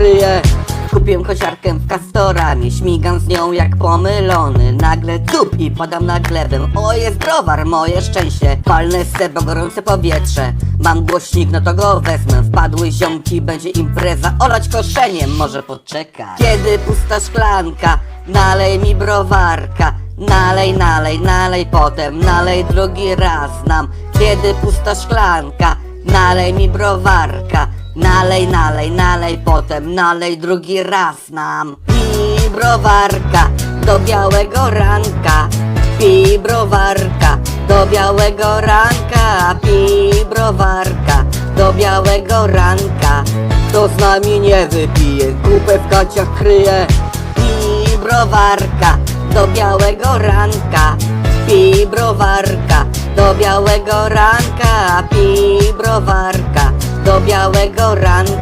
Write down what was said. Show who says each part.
Speaker 1: kryje Kupiłem kosiarkę w Castorami Śmigam z nią jak pomylony. Nagle dup i padam na glebę O jest browar, moje szczęście. Palne sebo, gorące powietrze. Mam głośnik, no to go wezmę. Wpadły ziomki, będzie impreza. Olać koszeniem, może poczekać. Kiedy pusta szklanka Nalej mi browarka. Nalej, nalej, nalej potem Nalej drugi raz nam. Kiedy pusta szklanka Nalej mi browarka Nalej, nalej, nalej potem Nalej drugi raz nam. Pij browarka Do białego ranka. Pij browarka Do białego ranka. Pij Do białego ranka. Kto z nami nie wypije Kupę w gaciach kryje. Pij browarka Do białego ranka. Pij browarka Do białego ranka. Pij białego ranka